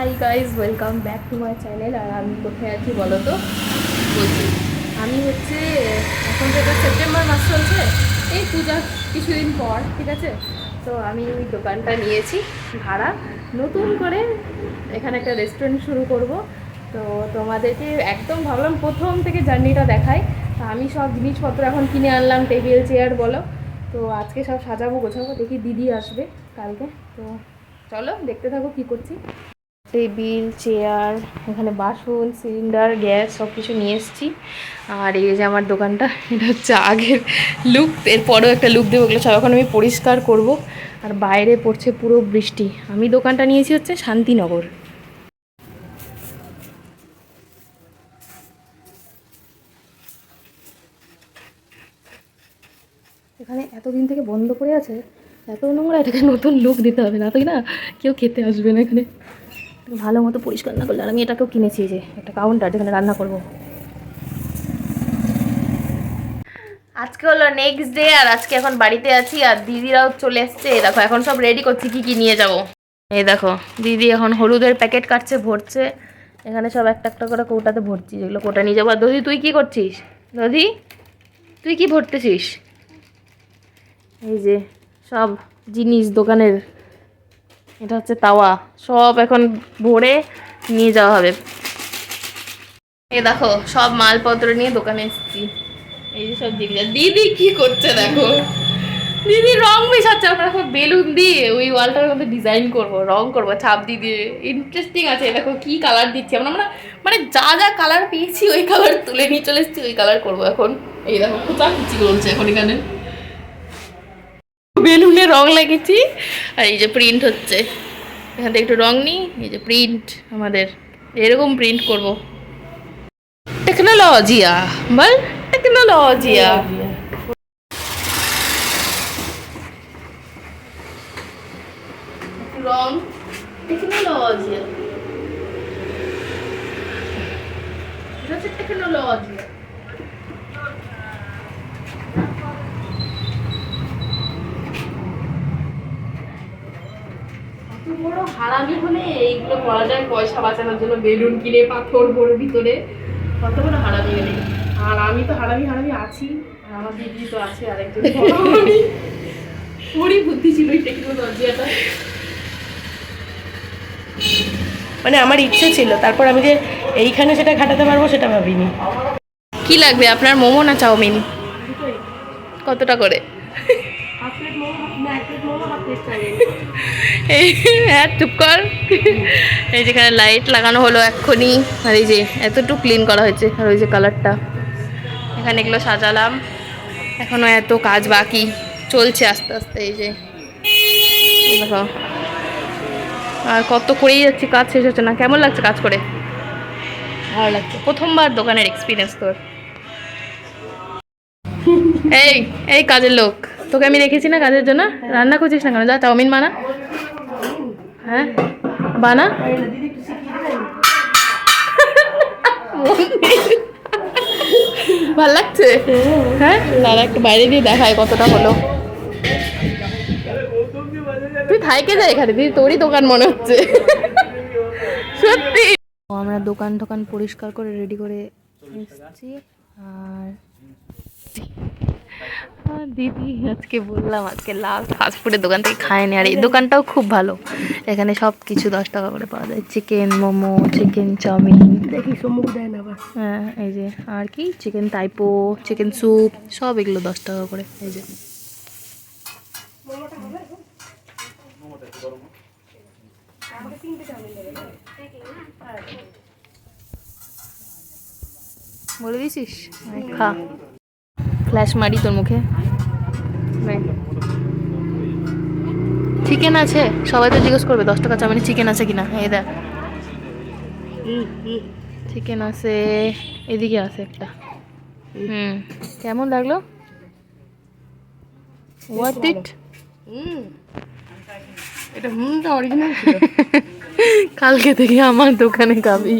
Hi guys welcome back to my channel আর আমি কোথায় আছি বলো তো? বলছি, আমি হচ্ছে, এখন যেটা সেপ্টেম্বর মাস চলছে, এই পূজা কিছুদিন পর, ঠিক আছে? তো আমি ওই দোকানটা নিয়েছি, ভাড়া। নতুন করে এখানে একটা রেস্টুরেন্ট শুরু করব। তো তোমাদেরকে একদম ভাবলাম প্রথম থেকে জার্নিটা দেখাই। তা আমি সব জিনিসপত্র এখন কিনে আনলাম টেবিল চেয়ার বলো। তো আজকে সব সাজাবো, গোছাবো, দেখি দিদি আসবে কালকে। তো চলো, দেখতে থাকো কি করছি। টেবিল, চেয়ার, এখানে বাসন, সিলিন্ডার, গ্যাস সব কিছু নিয়ে এসেছি। আর এই যে আমার দোকানটা, এটা হচ্ছে আগের লুক এরপরেও একটা লুক দেবো ওগুলো সব এখন আমি পরিষ্কার করব। আর বাইরে পড়ছে পুরো বৃষ্টি। আমি দোকানটা নিয়েছি হচ্ছে শান্তিনগর। এখানে এতদিন থেকে বন্ধ করে আছে, এত নোংরা, এটাকে নতুন লুক দিতে হবে না, তাই না? কেউ খেতে আসবে না এখানে। ভালো মতো পরিষ্কার না করলে, আর আমি এটাকেও কিনেছি যে, একটা কাউন্টার যেখানে রান্না করব। আজকে হলো নেক্সট ডে আর আজকে এখন বাড়িতে আছি, আর দিদিরাও চলে এসছে। দেখো, এখন সব রেডি করছি, কি কি নিয়ে যাব। এই দেখো, দিদি এখন হলুদের প্যাকেট কাটছে, ভরছে। এখানে সব একটা একটা করে কৌটাতে ভরছি, যেগুলো কোটা নিয়ে যাব। আর দধি, তুই কি করছিস? দধি, তুই কি ভরতেছিস? এই যে, সব জিনিস দোকানের এটা হচ্ছে তাওয়া। সব এখন ভরে নিয়ে যাওয়া হবে। এ দেখো, সব মালপত্র নিয়ে দোকানে এসেছি। এই যে সব জিনিস। দিদি কি করছে দেখো? দিদি রং মেশাচ্ছে, আমরা এখন বেলুন দিয়ে ওই ওয়ালটার মধ্যে ডিজাইন করব, রং করব, ছাপ দিয়ে ইন্টারেস্টিং আছে দেখো কি কালার দিচ্ছি। আমরা আমরা মানে যা যা কালার পেয়েছি, ওই কালার তুলে নিয়ে চলে এসেছি, ওই কালার করব এখন। এই দেখো খুচি বলছে এখন এখানে। বেলুনে রং লাগিয়েছি। আর এই যে প্রিন্ট হচ্ছে। এখান থেকে একটু রং নিই। এই যে প্রিন্ট আমাদের। এরকম প্রিন্ট করব। টেকনোলজিয়া বল। টেকনোলজিয়া রং। টেকনোলজিয়া টেকনোলজিয়া হারামি হলে এইগুলো করা যায় পয়সা বাঁচানোর জন্য বেলুন কিনে পাথর ভরে ভিতরে। কত বড় হারামি হলে আর আমি তো হারামি হারামি আছি আর আমার দিদি তো আছে আরেকজন। ওরই বুদ্ধি ছিল মানে আমার ইচ্ছে ছিল তারপর আমি যে এইখানে সেটা খাটাতে পারব সেটা ভাবিনি। কি লাগবে আপনার মোমো না চাউমিন? কতটা করে? এই হ্যাঁ চুপ কর। এই যেখানে লাইট লাগানো হলো এক্ষুনি, আর এই যে এতটুকু ক্লিন করা হয়েছে, আর ওই যে কালারটা এখানে এগুলো সাজালাম। এখনও এত কাজ বাকি। চলছে আস্তে আস্তে এই যে। দেখো। আর কত করেই যাচ্ছি, কাজ শেষ হচ্ছে না। কেমন লাগছে কাজ করে? ভালো লাগছে। প্রথমবার দোকানের এক্সপিরিয়েন্স তোর। এই এই কাজের লোক। তোকে আমি রেখেছি না কাজের জন্য? রান্না করছিস না কেন? যা চাউমিন বানা। হ্যাঁ? বানা। ভালো লাগছে? হ্যাঁ? দাদা একটু বাইরে দিয়ে দেখায় কতটা হলো। তুই থাইকে যা এখানে দিদি তোরই দোকান মনে হচ্ছে। সত্যি। আমরা দোকান টোকান পরিষ্কার করে রেডি করে এসেছি। আর দিদি আজকে বললাম আজকে লাস্ট ফাস্টফুডের দোকান থেকে খায়নি আর এই দোকানটাও খুব ভালো। এখানে সব কিছু দশ টাকা করে পাওয়া যায়। Chicken momo chicken chow mein. দেখি সম্মুখ দেয় না হ্যাঁ এই যে আর কি? চিকেন তাইপো চিকেন স্যুপ সব এগুলো দশ টাকা করে এই যে। বলে দিছিস? খা। ফ্ল্যাশ মারি তোর মুখে? চিকেন আছে? সবাই তো জিজ্ঞেস করবে দশ টাকা চাউমিনে চিকেন আছে কিনা? এই দেখ। চিকেন আছে এদিকে আছে একটা। হুম কেমন লাগল? ওয়ার্থ ইট এটা হুমটা অরিজিনাল কালকে থেকে আমার দোকানে খাবি।